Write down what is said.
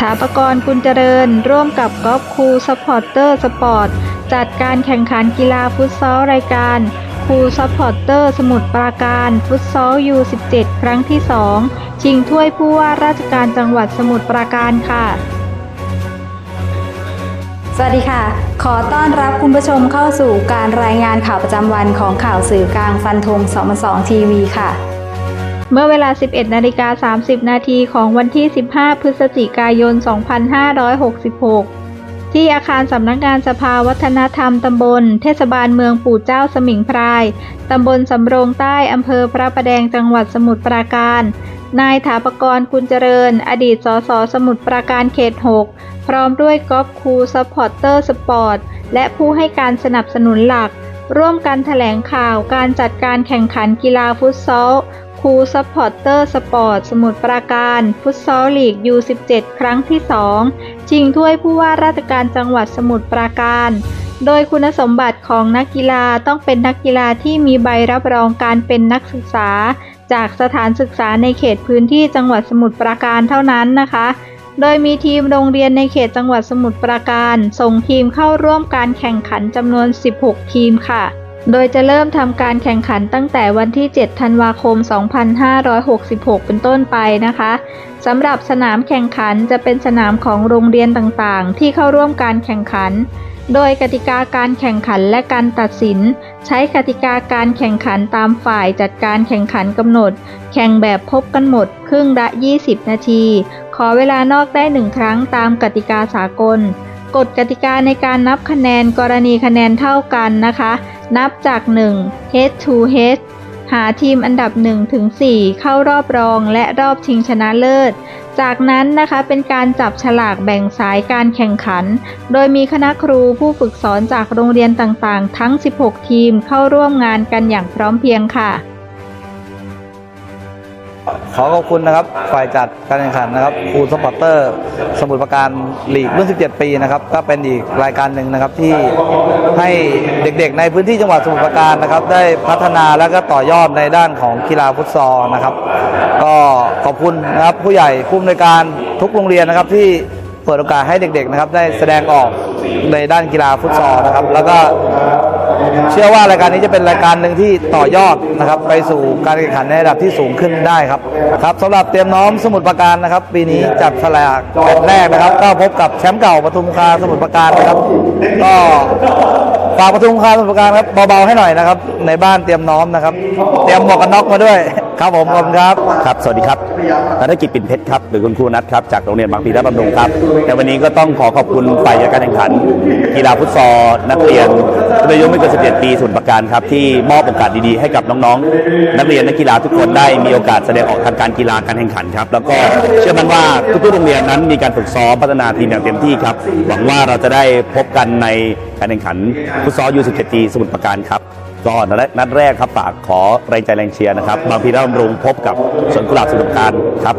ถาปกรกุลเจริญ ร่วมกับกอล์ฟคูสปอร์เตอร์สปอร์ตจัดการแข่งขันกีฬาฟุตซอลรายการคูสปอร์เตอร์สมุทรปราการฟุตซอล U17 ครั้งที่ 2 ชิงถ้วยผู้ว่าราชการจังหวัดสมุทรปราการค่ะ สวัสดีค่ะ ขอต้อนรับคุณผู้ชมเข้าสู่การรายงานข่าวประจำวันของข่าวสื่อกลางฟันธง2 2ทีวีค่ะ เมื่อเวลา 11 นาฬิกา 30 นาทีของวันที่ 15 พฤศจิกายน 2566 ที่อาคารสำนักงานสภาวัฒนธรรมตำบล เทศบาลเมืองปู่เจ้าสมิงพรายตำบลสำโรงใต้อำเภอพระประแดงจังหวัดสมุทรปราการ นายถาปกรกุลเจริญ อดีตสสสมุทรปราการเขต 6 พร้อมด้วยกอล์ฟคูซัพพอร์เตอร์สปอร์ตและผู้ให้การสนับสนุนหลัก ร่วมกันแถลงข่าวการจัดการแข่งขันกีฬาฟุตซอล คูซัพพอร์เตอร์สปอร์ตสมุทรปราการ ฟุตซอลลีก U17 ครั้งที่ 2 ชิงถ้วยผู้ว่าราชการจังหวัดสมุทรปราการ โดยคุณสมบัติของนักกีฬาต้องเป็นนักกีฬาที่มีใบรับรองการเป็นนักศึกษา จากสถานศึกษาในเขตพื้นที่จังหวัดสมุทรปราการเท่านั้นนะคะ โดยมีทีมโรงเรียนในเขตจังหวัดสมุทรปราการ ส่งทีมเข้าร่วมการแข่งขันจำนวน 16 ทีมค่ะ โดยจะเริ่มทำการแข่งขันตั้งแต่วันที่ 7 ธันวาคม 2566 เป็นต้นไปนะคะสำหรับสนามแข่งขันจะเป็นสนามของโรงเรียนต่างๆ ที่เข้าร่วมการแข่งขัน โดยกติกาการแข่งขันและการตัดสิน ใช้กติกาการแข่งขันตามฝ่ายจัดการแข่งขันกำหนด แข่งแบบพบกันหมด ครึ่งละ 20 นาที ขอเวลานอกได้หนึ่งครั้งตามกติกาสากล กฎกติกาในการนับคะแนนกรณีคะแนนเท่ากันนะคะ นับจาก 1 head to head หาทีมอันดับ 1 ถึง 4 เข้ารอบรองและรอบชิงชนะเลิศ จากนั้นนะคะเป็นการจับฉลากแบ่งสายการแข่งขัน โดยมีคณะครูผู้ฝึกสอนจากโรงเรียนต่างๆ ทั้ง 16 ทีมเข้าร่วมงานกันอย่างพร้อมเพรียงค่ะ ขอขอบคุณนะครับ ฝ่ายจัดการแข่งขันนะครับครูสปอร์เตอร์ สมุทรปราการลีกรุ่น 17 ปีนะครับ ก็เป็นอีกรายการหนึ่งนะครับที่ให้เด็กๆ ในพื้นที่จังหวัดสมุทรปราการนะครับ ได้พัฒนาและก็ต่อยอดในด้านของกีฬาฟุตซอลนะครับ ก็ขอบคุณนะครับผู้ใหญ่ผู้อำนวยการทุกโรงเรียนนะครับที่เปิดโอกาสให้เด็กๆนะครับได้แสดงออกในด้านกีฬาฟุตซอลนะครับ แล้วก็ เชื่อว่ารายการนี้จะเป็นรายการหนึ่งที่ต่อยอดนะครับ ไปสู่การแข่งขันในระดับที่สูงขึ้นได้ครับครับสำหรับเตรียมน้อมสมุทรปราการนะครับ ปีนี้จับสลากแมตช์แรกนะครับ ก็พบกับแชมป์เก่าปทุมคาสมุทรปราการนะครับ ก็ฝากปทุมคาสมุทรปราการครับเบาๆให้หน่อยนะครับ ในบ้านเตรียมน้อมนะครับ เตรียมหมวกกันน็อกมาด้วย ครับผมขอบคุณครับครับ สวัสดีครับธนกิจปิ่นเพชรครับหรือคุณครูนัทครับจากโรงเรียนบางพลีและบำรุงครับแต่วันนี้ก็ต้องขอขอบคุณฝ่ายจัดการแข่งขันกีฬาฟุตซอลนักเรียนรุ่นอายุไม่เกิน11ปีสมุนประการครับที่มอบโอกาสดีๆให้กับน้องๆ นักเรียนนักกีฬาทุกคนได้มีโอกาสแสดงออกทางการกีฬาการแข่งขันครับแล้วก็เชื่อมั่นว่าทุกๆโรงเรียนนั้นมีการฝึกซ้อมพัฒนาทีมอย่างเต็มที่ครับหวังว่าเราจะได้พบกันในการแข่งขันฟุตซอลยู17ปีสมุทรปราการครับ ก็นัดแรกครับฝากขอแรงใจแรงเชียร์นะครับ บางพีและบำรุงพบกับสวนกุหลาบสมุดการครับ